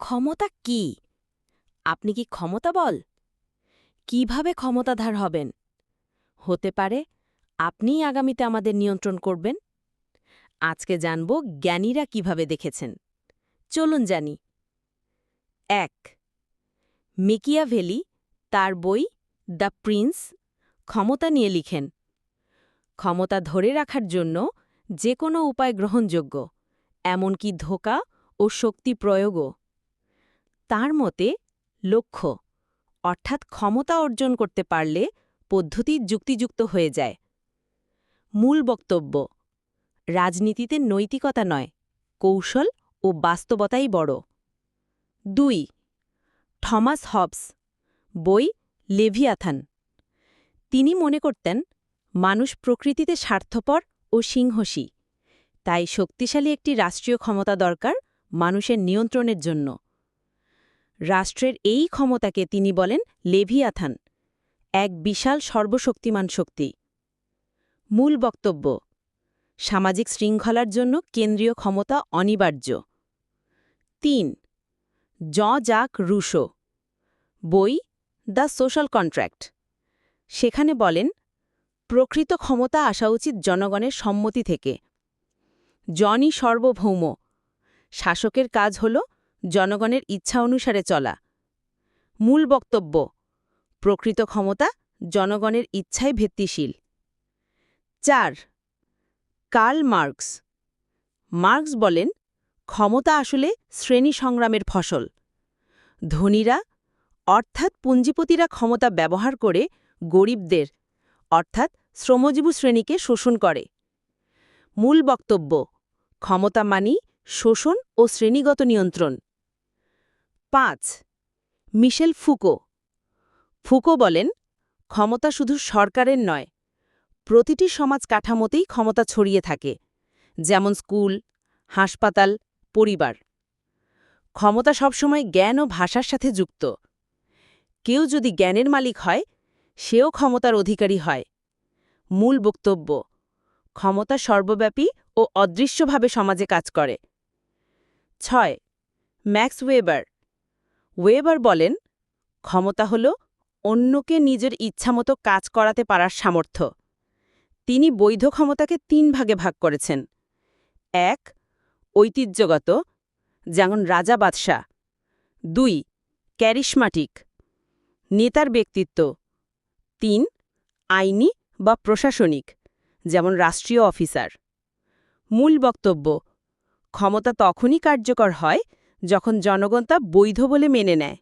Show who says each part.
Speaker 1: ক্ষমতা কি? আপনি কি ক্ষমতা বল? কীভাবে ক্ষমতাধার হবেন? হতে পারে আপনিই আগামীতে আমাদের নিয়ন্ত্রণ করবেন। আজকে জানব জ্ঞানীরা কীভাবে দেখেছেন। চলুন জানি। এক, মিকিয়াভেলি তার বই দ্য প্রিন্স ক্ষমতা নিয়ে লিখেন। ক্ষমতা ধরে রাখার জন্য যে কোনো উপায় গ্রহণযোগ্য, এমনকি ধোকা ও শক্তি প্রয়োগও। তার মতে, লক্ষ্য, অর্থাৎ ক্ষমতা অর্জন করতে পারলে পদ্ধতি যুক্তিযুক্ত হয়ে যায়। মূল বক্তব্য, রাজনীতিতে নৈতিকতা নয়, কৌশল ও বাস্তবতাই বড়। দুই, থমাস হবস, বই লেভিয়াথান। তিনি মনে করতেন, মানুষ প্রকৃতিতে স্বার্থপর ও সিংহসী, তাই শক্তিশালী একটি রাষ্ট্রীয় ক্ষমতা দরকার মানুষের নিয়ন্ত্রণের জন্য। রাষ্ট্রের এই ক্ষমতাকে তিনি বলেন লেভিয়াথান, এক বিশাল সর্বশক্তিমান শক্তি। মূল বক্তব্য, সামাজিক শৃঙ্খলার জন্য কেন্দ্রীয় ক্ষমতা অনিবার্য। তিন, জ. জাক রুশো, বই, দ্য সোশ্যাল কন্ট্র্যাক্ট সেখানে বলেন, প্রকৃত ক্ষমতা আসা উচিত জনগণের সম্মতি থেকে। জনই সর্বভৌম, শাসকের কাজ হল জনগণের ইচ্ছা অনুসারে চলা। মূল বক্তব্য, প্রকৃত ক্ষমতা জনগণের ইচ্ছায় ভিত্তিশীল। চার, কার্ল মার্কস। মার্কস বলেন, ক্ষমতা আসলে শ্রেণি সংগ্রামের ফসল। ধনীরা, অর্থাৎ পুঞ্জিপতিরা ক্ষমতা ব্যবহার করে গরিবদের, অর্থাৎ শ্রমজীবী শ্রেণীকে শোষণ করে। মূল বক্তব্য, ক্ষমতা মানি শোষণ ও শ্রেণীগত নিয়ন্ত্রণ। পাঁচ। মিশেল ফুকো। ফুকো বলেন, ক্ষমতা শুধু সরকারের নয়, প্রতিটি সমাজ কাঠামোতেই ক্ষমতা ছড়িয়ে থাকে, যেমন স্কুল, হাসপাতাল, পরিবার। ক্ষমতা সবসময় জ্ঞান ও ভাষার সাথে যুক্ত। কেউ যদি জ্ঞানের মালিক হয়, সেও ক্ষমতার অধিকারী হয়। মূল বক্তব্য, ক্ষমতা সর্বব্যাপী ও অদৃশ্যভাবে সমাজে কাজ করে। ছয়, ম্যাক্স ওয়েবার। ওয়েবার বলেন, ক্ষমতা হল অন্যকে নিজের ইচ্ছামতো কাজ করাতে পারার সামর্থ্য। তিনি বৈধ ক্ষমতাকে তিন ভাগে ভাগ করেছেন। এক, ঐতিহ্যগত, যেমন রাজা বাদশাহ। দুই, ক্যারিশমাটিক, নেতার ব্যক্তিত্ব। তিন, আইনি বা প্রশাসনিক, যেমন রাষ্ট্রীয় অফিসার। মূল বক্তব্য, ক্ষমতা তখনই কার্যকর হয় যখন জনগণ তা বৈধ বলে মেনে নেয়।